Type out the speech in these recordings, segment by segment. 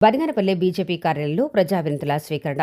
Banaganapalle BJP కార్యాలయంలో ప్రజా వినతుల స్వీకరణ.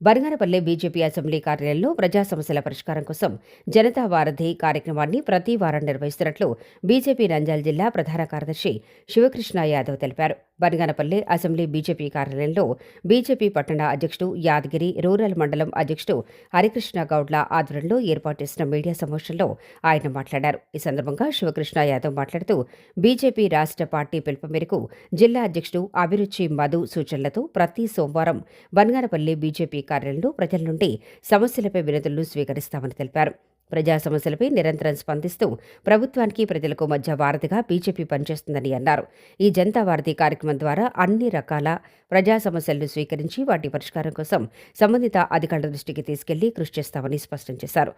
బనగానపల్లె బీజేపీ అసెంబ్లీ కార్యాలయంలో ప్రజా సమస్యల పరిష్కారం కోసం జనతా వారధి కార్యక్రమాన్ని ప్రతి వారం నిర్వహిస్తున్నట్లు బీజేపీ నంద్యాల జిల్లా ప్రధాన కార్యదర్శి శివకృష్ణ యాదవ్ తెలిపారు. బనగానపల్లె అసెంబ్లీ బీజేపీ కార్యాలయంలో బీజేపీ పట్టణ అధ్యక్షుడు యాదగిరి రూరల్ మండలం అధ్యక్షుడు హరికృష్ణ గౌడ్ల ఆధ్వర్యంలో ఏర్పాటు చేసిన మీడియా సమావేశంలో ఆయన మాట్లాడారు. ఈ సందర్భంగా శివకృష్ణ యాదవ్ మాట్లాడుతూ బీజేపీ రాష్ట్ర పార్టీ పిలుపు మేరకు జిల్లా అధ్యక్షుడు అభిరుచి మధు సూచనలతో ప్రతి సోమవారం బనగానపల్లి బీజేపీ కార్యాలయంలో ప్రజల నుండి సమస్యలపై వినతులను స్వీకరిస్తామని తెలిపారు. ప్రజా సమస్యలపై నిరంతరం స్పందిస్తూ ప్రభుత్వానికి ప్రజలకు మధ్య వారధిగా బీజేపీ పనిచేస్తుందని అన్నారు. ఈ జనతా వారధి కార్యక్రమం ద్వారా అన్ని రకాల ప్రజా సమస్యలను స్వీకరించి వాటి పరిష్కారం కోసం సంబంధిత అధికారుల దృష్టికి తీసుకెళ్ళి కృషి చేస్తామని స్పష్టం చేశారు.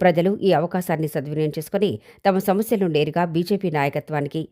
ప్రజలు ఈ అవకాశాన్ని సద్వినియోగం చేసుకుని తమ సమస్యలను నేరుగా బీజేపీ నాయకత్వానికి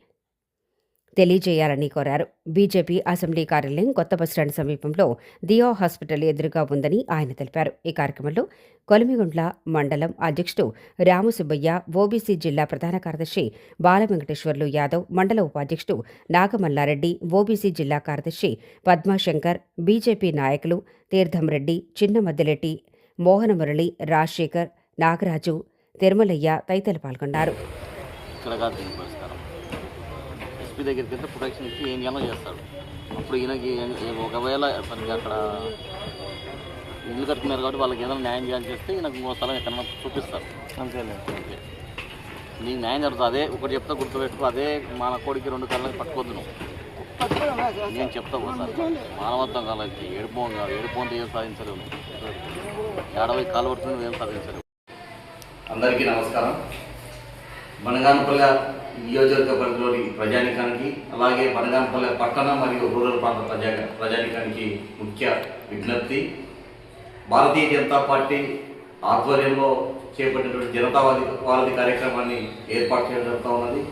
తెలియజేయాలని కోరారు. బీజేపీ అసెంబ్లీ కార్యాలయం కొత్త బస్టాండ్ సమీపంలో దియో హాస్పిటల్ ఎదురుగా ఉందని ఆయన తెలిపారు. ఈ కార్యక్రమంలో కొలిమిగుండ్ల మండలం అధ్యక్షుడు రామసుబ్బయ్య ఓబీసీ జిల్లా ప్రధాన కార్యదర్శి బాల వెంకటేశ్వర్లు యాదవ్ మండల ఉపాధ్యక్షుడు నాగమల్లారెడ్డి ఓబీసీ జిల్లా కార్యదర్శి పద్మాశంకర్ బీజేపీ నాయకులు తీర్థం రెడ్డి చిన్నమద్దెలెట్టి మోహనమురళి రాజశేఖర్ నాగరాజు తిరుమలయ్య తదితరులు పాల్గొన్నారు ఇక్కడ కాదు దీని పరిష్కారం ఎస్పీ దగ్గరికి వెళ్తే ప్రొటెక్షన్ ఇచ్చి ఏం చేయాలో చేస్తాడు. అప్పుడు ఈయనకి ఏ- ఏ- ఒకవేళ మనకి అక్కడ ఇల్లు కట్టుకున్నారు కాబట్టి వాళ్ళకి ఏదైనా న్యాయం చేయాలని చేస్తే ఈయనకు ఇంకో స్థలం ఎక్కడన్నా చూపిస్తారు. అంతేలే. అంతే నీకు న్యాయం జరుగుతుంది. అదే ఒకటి చెప్తా గుర్తుపెట్టుకో. అదే మన కోడికి రెండు కళ్ళకి పట్టుకోద్దు నువ్వు. నేను చెప్తా ఒకసారి. మానవత్వం కాలేదు ఏడుపోం కాదు. ఏడుపోంతో ఏం సాధించలేవు నువ్వు. ఏడవై కాలు పడుతుంది నువ్వేం సాధించలేవు. అందరికీ నమస్కారం. బనగానపల్లె నియోజకవర్గ పరిధిలోని ప్రజానికానికి అలాగే బనగానపల్లె పట్టణ మరియు రూరల్ ప్రాంత ప్రజా ప్రజానికానికి ముఖ్య విజ్ఞప్తి. భారతీయ జనతా పార్టీ ఆధ్వర్యంలో చేపట్టినటువంటి జనతావాది వారధి కార్యక్రమాన్ని ఏర్పాటు చేయడం జరుగుతూ ఉన్నది.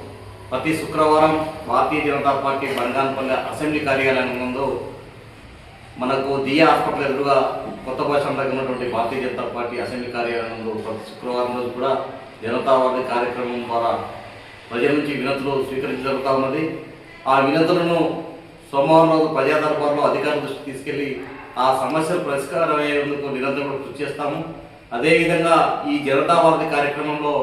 ప్రతి శుక్రవారం భారతీయ జనతా పార్టీ బనగానపల్లె అసెంబ్లీ కార్యాలయం ముందు మనకు దియా హాస్పిటల్ ఎదురుగా కొత్త భాష ఉన్నటువంటి భారతీయ జనతా పార్టీ అసెంబ్లీ కార్యాలయం ముందు ప్రతి శుక్రవారం రోజు కూడా జనతావాది కార్యక్రమం ద్వారా ప్రజల నుంచి వినతులు స్వీకరించడం జరుగుతూ ఉన్నది. ఆ వినతులను సోమవారం రోజు ప్రజాదర్బార్లో అధికారుల దృష్టికి తీసుకెళ్ళి ఆ సమస్యలు పరిష్కారం అయ్యేందుకు నిరంతరం కృషి చేస్తాము. అదేవిధంగా ఈ జనతా వారధి కార్యక్రమంలో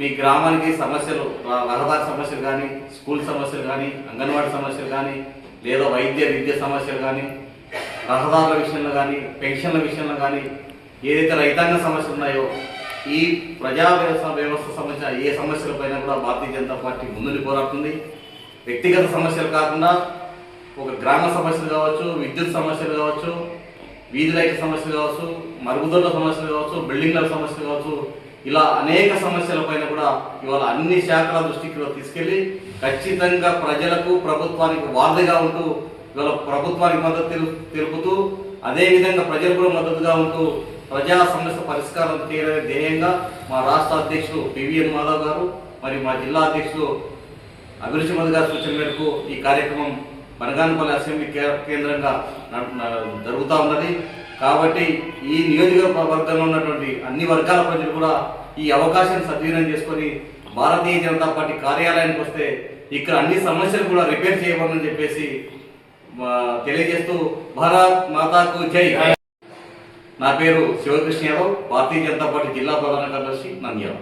మీ గ్రామానికి సమస్యలు రహదారి సమస్యలు కానీ స్కూల్ సమస్యలు కానీ అంగన్వాడీ సమస్యలు కానీ లేదా వైద్య విద్య సమస్యలు కానీ రహదారుల విషయంలో కానీ పెన్షన్ల విషయంలో కానీ ఏదైతే రైతాంగ సమస్యలు ఉన్నాయో ఈ ప్రజా వ్యవస్థ వ్యవస్థ సమస్య ఏ సమస్యలపైన కూడా భారతీయ జనతా పార్టీ ముందుని పోరాడుతుంది. వ్యక్తిగత సమస్యలు కాకుండా ఒక గ్రామ సమస్యలు కావచ్చు విద్యుత్ సమస్యలు కావచ్చు వీధి లైట్ల సమస్యలు కావచ్చు మరుగుదొడ్ల సమస్యలు కావచ్చు బిల్డింగ్ల సమస్యలు కావచ్చు ఇలా అనేక సమస్యలపైన కూడా ఇవాళ అన్ని శాఖల దృష్టికి తీసుకెళ్ళి ఖచ్చితంగా ప్రజలకు ప్రభుత్వానికి వారధిగా ఉంటూ ఇవాళ ప్రభుత్వానికి మద్దతు తెలుపుతూ అదేవిధంగా ప్రజలు కూడా మద్దతుగా ఉంటూ ప్రజా సమస్య పరిష్కారం తీరని ధ్యేయంగా మా రాష్ట్ర అధ్యక్షుడు పివిఎన్ మాధవ్ గారు మరి మా జిల్లా అధ్యక్షుడు అభిరుచి మధు గారి సూచన మేరకు ఈ కార్యక్రమం బనగానపల్లి అసెంబ్లీ కేంద్రంగా జరుగుతూ ఉన్నది. కాబట్టి ఈ నియోజకవర్గంలో ఉన్నటువంటి అన్ని వర్గాల ప్రజలు కూడా ఈ అవకాశాన్ని సద్వినియోగం చేసుకొని భారతీయ జనతా పార్టీ కార్యాలయానికి వస్తే ఇక్కడ అన్ని సమస్యలు కూడా రిపేర్ చేయబడని చెప్పేసి తెలియజేస్తూ భారత్ మాతాకు జై! నా పేరు శివకృష్ణ యాదవ్ భారతీయ జనతా పార్టీ జిల్లా ప్రధాన కార్యదర్శి నంద్యాల.